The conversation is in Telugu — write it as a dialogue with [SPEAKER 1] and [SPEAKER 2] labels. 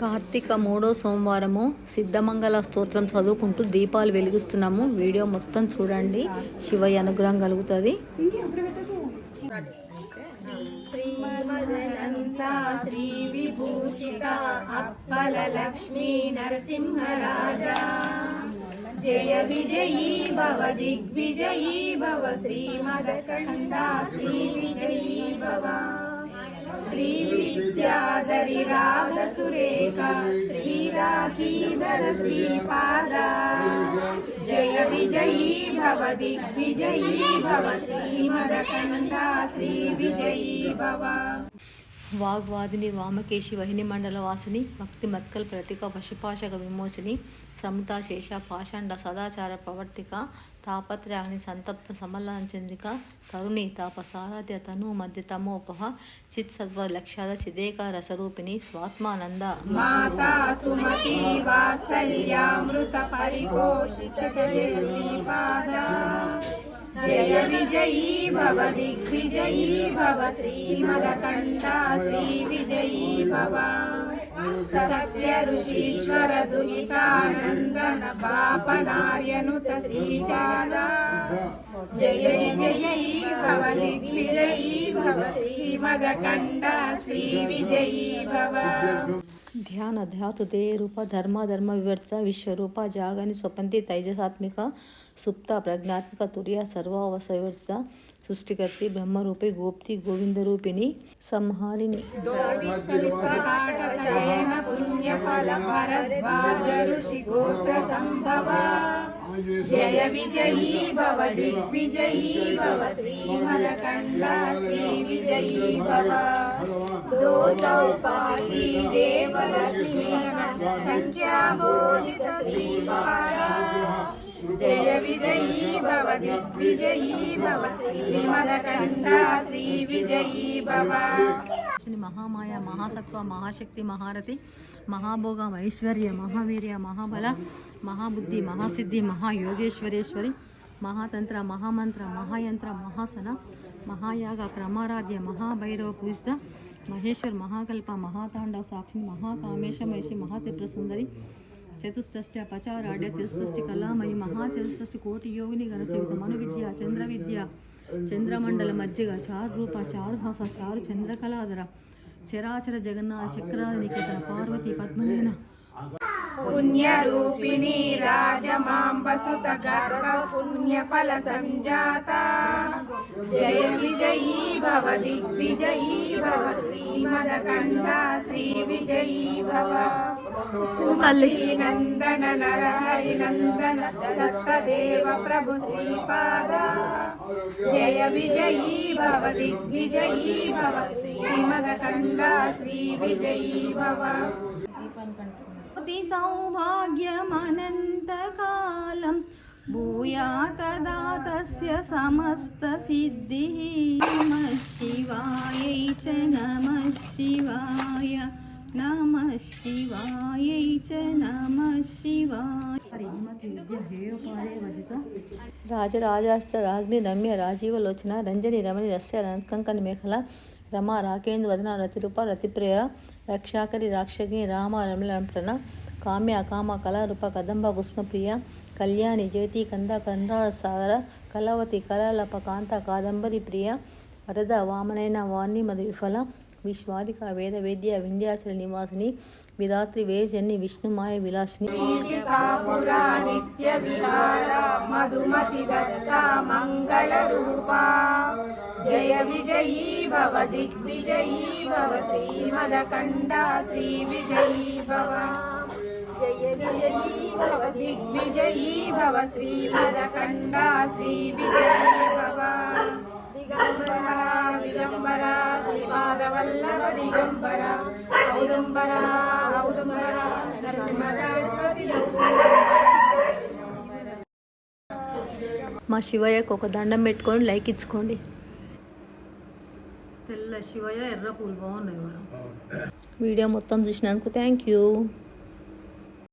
[SPEAKER 1] కార్తీక మూడో సోమవారము సిద్ధమంగళ స్తోత్రం చదువుకుంటూ దీపాలు వెలిగిస్తున్నాము. వీడియో మొత్తం చూడండి. శివయ్య అనుగ్రహం కలుగుతుంది.
[SPEAKER 2] శ్రీ విభూషిత అప్పల లక్ష్మీ నరసింహరాజా. జయ విజయీ భవ దిగ్విజయీ భవ శ్రీమదకండా శ్రీ విజయీ భవ. విద్యాధరి రాధ సురేఖ శ్రీ రాఖీధర శ్రీపాద జయ విజయీ భవ దిగ్విజయీ భవ శ్రీమదకండ శ్రీ విజయీ భవ
[SPEAKER 1] వాగ్వాదిని వామకేశి వహిని మండల వాసిని భక్తి మత్కల్ ప్రతిక పశుపాశక విమోచని సమతా శేష పాషాండ సదాచార ప్రవర్తిక తాపత్రయాని సంతప్త సమలాంచంద్రిక తరుణి తాపసారాధ్య తను మధ్య తమోపహ చిత్ సద్వ లక్ష్యాద చిదేక రసరూపిణి స్వాత్మానంద.
[SPEAKER 2] మాతా జయ విజయీ భవ దిగ్విజయీ భవ శ్రీమలకంఠ శ్రీ విజయీ భవ సత్య ఋషీశ్వర దుహితానందన పాపనార్యనుత శ్రీచార జయ విజయీ భవ దిగ్విజయీ భవ శ్రీమలకంఠ శ్రీ విజయీ భవ
[SPEAKER 1] ध्यान ध्यात उदय रूपा धर्मा, धर्म विवर्ता, विश्वरूपा, जाग आणि स्वपंती तैजसात्मिका,
[SPEAKER 2] सुप्ता, प्रज्ञात्मिका, तुर्या, सर्व अवसविवर्ता सृष्टिकर्ती, ब्रह्मरूपे, गोप्ती गोविंद रूपिणी संहारिणी శ్రీమలకండ శ్రీ విజయీ భవ దో చౌపాతి దేవలక్ష్మీ సంఖ్యామోదిత శ్రీపాద జయ విజయీ భవ దిగ్విజయీ భవ శ్రీమలకండ శ్రీ విజయీ భవ
[SPEAKER 1] మహామాయ మహాసత్వ మహాశక్తి మహారథి మహాభోగ ఐశ్వర్య మహావీర్య మహాబల మహాబుద్ధి మహాసిద్ధి మహాయోగేశ్వరేశ్వరి మహాతంత్ర మహామంత్ర మహాయంత్ర మహాసన మహాయాగ క్రమారాధ్య మహాభైరవ పూజిత మహేశ్వర్ మహాకల్ప మహాతాండ సాక్షి మహాకామేశ మహిషి మహాత్రిపుర సుందరి పచారాడ్య చతుష్షష్టి కళామయి మహా కోటి యోగిని గణసేవిత మను విద్య చంద్ర విద్య చంద్రమండల మధ్యగా చారు రూప చారు హాస చారు చంద్రకళాధర చరాచర జగన్నాథ చక్రాధ నికేతన పార్వతి పద్మనేన
[SPEAKER 2] పుణ్యరూపిణి రాజమాంబసుత గర్భ పుణ్యఫల సంజాత జయ విజయీ భవ దిగ్విజయీ భవ శ్రీమదకంఠ శ్రీ విజయీ భవ సుమతి నందన నరహరి నందన దత్తదేవ ప్రభు శ్రీపాద జయ విజయీ భవ దిగ్విజయీ భవ శ్రీమదకంఠ శ్రీ విజయీ భవ
[SPEAKER 1] కోటి సౌభాగ్యమనంతకాలం భూయా తదా తస్య సమస్త సమస్తసిద్ధిः నమ శివాయై చ నమ శివాయ నమ శివాయై చ నమ శివాయ రాజరాజాస్త రాగ్ని రమ్య రాజీవలోచన రంజని రమణి రస్య రంకంకని మేఖల రమ రాకేంద్ర వదన రతిరూప రతిప్రియ ರಕ್ಷಾಕರಿ ರಾಕ್ಷಗಿ ರಾಮ ರಮಲಂಪ್ರಣ ಕಾಮ್ಯ ಕಾಮ ಕಲಾರೂಪ ಕದಂಬ ಕುಸ್ಮಪ್ರಿಯ ಕಲ್ಯಾಣಿ ಜೇತಿ ಕಂದ ಕನ್ರಾಳ ಸಾಗರ ಕಲಾವತಿ ಕಲಾಲಪ ಕಾಂತ ಕಾದಂಬರಿ ಪ್ರಿಯ ವರದ ವಾಮನೇನ ವಾರ್ಣಿ ಮದ ವಿಫಲ విశ్వాదిక వేద వేద్య వింధ్యాచల నివాసిని విధాత్రి వేజన్ని విష్ణుమాయ విలాసిని.
[SPEAKER 2] మధుమతి దత్త మంగళ రూపా. జయ విజయీ భవ దిగ్విజయీ భవ శ్రీమదకండ శ్రీ విజయీ భవ. జయ విజయీ భవ దిగ్విజయీ భవ శ్రీమదకండ శ్రీ విజయీ భవ.
[SPEAKER 1] మా శివయ్యకు ఒక దండం పెట్టుకొని లైక్ ఇచ్చుకోండి. తెల్ల శివయ్య ఎర్ర పూలు బాగున్నాయి వీడియో మొత్తం చూసినందుకు థ్యాంక్ యూ.